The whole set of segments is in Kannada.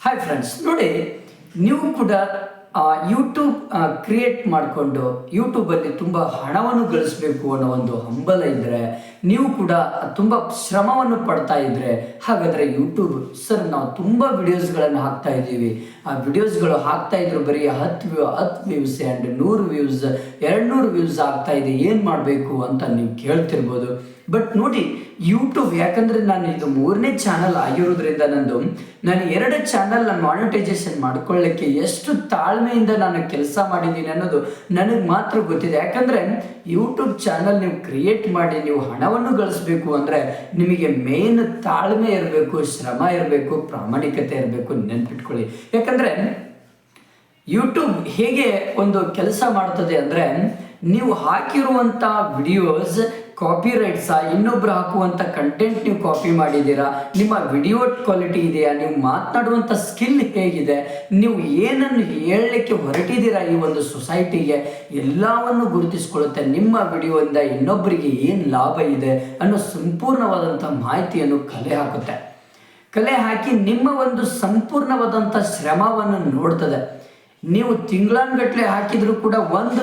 ಹಾಯ್ ಫ್ರೆಂಡ್ಸ್ ನೋಡಿ ನೀವು ಕೂಡ ಯೂಟ್ಯೂಬ್ ಕ್ರಿಯೇಟ್ ಮಾಡಿಕೊಂಡು ಯೂಟ್ಯೂಬಲ್ಲಿ ತುಂಬ ಹಣವನ್ನು ಗಳಿಸಬೇಕು ಅನ್ನೋ ಒಂದು ಹಂಬಲ ಇದ್ದರೆ ನೀವು ಕೂಡ ತುಂಬ ಶ್ರಮವನ್ನು ಪಡ್ತಾ ಇದ್ದರೆ ಹಾಗಾದರೆ ಯೂಟ್ಯೂಬ್ ಸರ್ ನಾವು ತುಂಬ ವಿಡಿಯೋಸ್ಗಳನ್ನು ಹಾಕ್ತಾ ಇದ್ದೀವಿ. ಆ ವಿಡಿಯೋಸ್ಗಳು ಹಾಕ್ತಾ ಇದ್ರು ಬರೀ ಹತ್ತು ವ್ಯೂ, ಹತ್ತು ವ್ಯೂಸ್ ಆ್ಯಂಡ್ ನೂರು ವ್ಯೂಸ್ ಎರಡು ನೂರು ವ್ಯೂಸ್ ಆಗ್ತಾ ಇದೆ, ಏನು ಮಾಡಬೇಕು ಅಂತ ನೀವು ಕೇಳ್ತಿರ್ಬೋದು. ಬಟ್ ನೋಡಿ ಯೂಟ್ಯೂಬ್ ಯಾಕಂದ್ರೆ ನಾನು ಇದು ಮೂರನೇ ಚಾನಲ್ ಆಗಿರೋದ್ರಿಂದ ನಂದು, ನಾನು ಎರಡು ಚಾನಲ್ ನಾನು ಮಾನಿಟೈಸೇಷನ್ ಮಾಡ್ಕೊಳ್ಳಿಕ್ಕೆ ಎಷ್ಟು ತಾಳ್ಮೆಯಿಂದ ನಾನು ಕೆಲಸ ಮಾಡಿದ್ದೀನಿ ಅನ್ನೋದು ನನಗೆ ಮಾತ್ರ ಗೊತ್ತಿದೆ. ಯಾಕಂದ್ರೆ ಯೂಟ್ಯೂಬ್ ಚಾನಲ್ ನೀವು ಕ್ರಿಯೇಟ್ ಮಾಡಿ, ನೀವು ಹಣವನ್ನು ಗಳಿಸ್ಬೇಕು ಅಂದ್ರೆ ನಿಮಗೆ ಮೇನ್ ತಾಳ್ಮೆ ಇರಬೇಕು, ಶ್ರಮ ಇರಬೇಕು, ಪ್ರಾಮಾಣಿಕತೆ ಇರಬೇಕು, ನೆನ್ಪಿಟ್ಕೊಳ್ಳಿ. ಯಾಕಂದ್ರೆ ಯೂಟ್ಯೂಬ್ ಹೇಗೆ ಒಂದು ಕೆಲಸ ಮಾಡ್ತದೆ ಅಂದರೆ ನೀವು ಹಾಕಿರುವಂಥ ವಿಡಿಯೋಸ್ ಕಾಪಿ ರೈಟ್ಸಾ ಇನ್ನೊಬ್ರು ಹಾಕುವಂಥ ಕಂಟೆಂಟ್ ನೀವು ಕಾಪಿ ಮಾಡಿದ್ದೀರಾ, ನಿಮ್ಮ ವಿಡಿಯೋ ಕ್ವಾಲಿಟಿ ಇದೆಯಾ, ನೀವು ಮಾತನಾಡುವಂಥ ಸ್ಕಿಲ್ ಹೇಗಿದೆ, ನೀವು ಏನನ್ನು ಹೇಳಲಿಕ್ಕೆ ಹೊರಟಿದ್ದೀರಾ ಈ ಒಂದು ಸೊಸೈಟಿಗೆ ಎಲ್ಲವನ್ನು ಗುರುತಿಸಿಕೊಳ್ಳುತ್ತೆ. ನಿಮ್ಮ ವಿಡಿಯೋದಿಂದ ಇನ್ನೊಬ್ಬರಿಗೆ ಏನು ಲಾಭ ಇದೆ ಅನ್ನೋ ಸಂಪೂರ್ಣವಾದಂಥ ಮಾಹಿತಿಯನ್ನು ಕಲೆ ಹಾಕುತ್ತೆ. ಕಲೆ ಹಾಕಿ ನಿಮ್ಮ ಒಂದು ಸಂಪೂರ್ಣವಾದಂಥ ಶ್ರಮವನ್ನು ನೋಡ್ತದೆ. ನೀವು ತಿಂಗಳಾನ್ಗಟ್ಲೆ ಹಾಕಿದರೂ ಕೂಡ ಒಂದು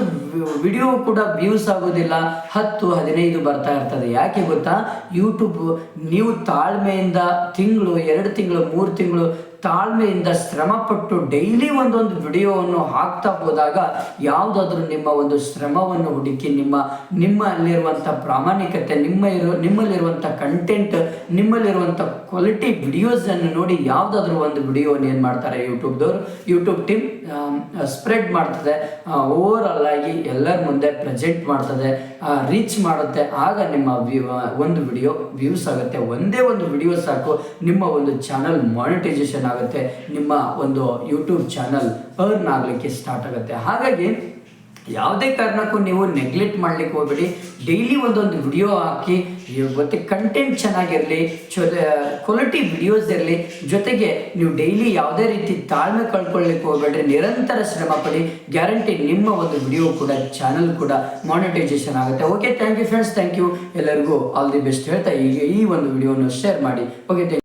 ವಿಡಿಯೋ ಕೂಡ ವ್ಯೂಸ್ ಆಗೋದಿಲ್ಲ. ಹತ್ತು, ಹದಿನೈದು ಬರ್ತಾ ಇರ್ತದೆ. ಯಾಕೆ ಗೊತ್ತಾ? ಯೂಟ್ಯೂಬ್ ನೀವು ತಾಳ್ಮೆಯಿಂದ ತಿಂಗಳು, ಎರಡು ತಿಂಗಳು, ಮೂರು ತಿಂಗಳು ತಾಳ್ಮೆಯಿಂದ ಶ್ರಮಪಟ್ಟು ಡೈಲಿ ಒಂದೊಂದು ವಿಡಿಯೋವನ್ನು ಹಾಕ್ತಾ ಹೋದಾಗ ಯಾವುದಾದ್ರೂ ನಿಮ್ಮ ಒಂದು ಶ್ರಮವನ್ನು ಹುಡುಕಿ ನಿಮ್ಮ, ನಿಮ್ಮಲ್ಲಿರುವಂಥ ಪ್ರಾಮಾಣಿಕತೆ, ನಿಮ್ಮ ಇರೋ, ನಿಮ್ಮಲ್ಲಿರುವಂಥ ಕಂಟೆಂಟ್ ನಿಮ್ಮಲ್ಲಿರುವಂಥ ಕ್ವಾಲಿಟಿ ವಿಡಿಯೋಸನ್ನು ನೋಡಿ ಯಾವುದಾದ್ರೂ ಒಂದು ವಿಡಿಯೋವನ್ನು ಏನು ಮಾಡ್ತಾರೆ ಯೂಟ್ಯೂಬ್ದವರು ಯೂಟ್ಯೂಬ್ ಟೀಮ್ ಸ್ಪ್ರೆಡ್ ಮಾಡ್ತದೆ. ಓವರ್ ಆಲ್ ಆಗಿ ಎಲ್ಲರ ಮುಂದೆ ಪ್ರೆಸೆಂಟ್ ಮಾಡ್ತದೆ ರೀಚ್ ಮಾಡುತ್ತೆ, ಆಗ ನಿಮ್ಮ ಒಂದು ವಿಡಿಯೋ ವ್ಯೂಸ್ ಆಗುತ್ತೆ. ಒಂದೇ ಒಂದು ವಿಡಿಯೋ ಸಾಕು, ನಿಮ್ಮ ಒಂದು ಚಾನಲ್ ಮಾನಿಟೈಸೇಷನ್ ಆಗುತ್ತೆ, ನಿಮ್ಮ ಒಂದು ಯೂಟ್ಯೂಬ್ ಚಾನಲ್ ಅರ್ನ್ ಆಗಲಿಕ್ಕೆ ಸ್ಟಾರ್ಟ್ ಆಗುತ್ತೆ. ಹಾಗಾಗಿ ಯಾವುದೇ ಕಾರಣಕ್ಕೂ ನೀವು ನೆಗ್ಲೆಕ್ಟ್ ಮಾಡ್ಲಿಕ್ಕೆ ಹೋಗಬೇಡಿ. ಡೈಲಿ ಒಂದೊಂದು ವಿಡಿಯೋ ಹಾಕಿ ಮತ್ತು ಕಂಟೆಂಟ್ ಚೆನ್ನಾಗಿರಲಿ ಜೊತೆ ಕ್ವಾಲಿಟಿ ವಿಡಿಯೋಸ್ ಇರಲಿ, ಜೊತೆಗೆ ನೀವು ಡೈಲಿ ಯಾವುದೇ ರೀತಿ ತಾಳ್ಮೆ ಕಳ್ಕೊಳ್ಳಿಕ್ಕೆ ಹೋಗ್ಬೇಡ್ರಿ. ನಿರಂತರ ಶ್ರಮ ಪಡಿ. ಗ್ಯಾರಂಟಿ ನಿಮ್ಮ ಒಂದು ವಿಡಿಯೋ ಕೂಡ ಚಾನಲ್ ಕೂಡ ಮಾನಿಟೈಸೇಷನ್ ಆಗುತ್ತೆ. Okay thank you friends thank you ಎಲ್ಲರಿಗೂ ಆಲ್ ದಿ ಬೆಸ್ಟ್ ಹೇಳ್ತಾ ಈಗ ಈ ಒಂದು ವಿಡಿಯೋನ ಶೇರ್ ಮಾಡಿ. ಓಕೆ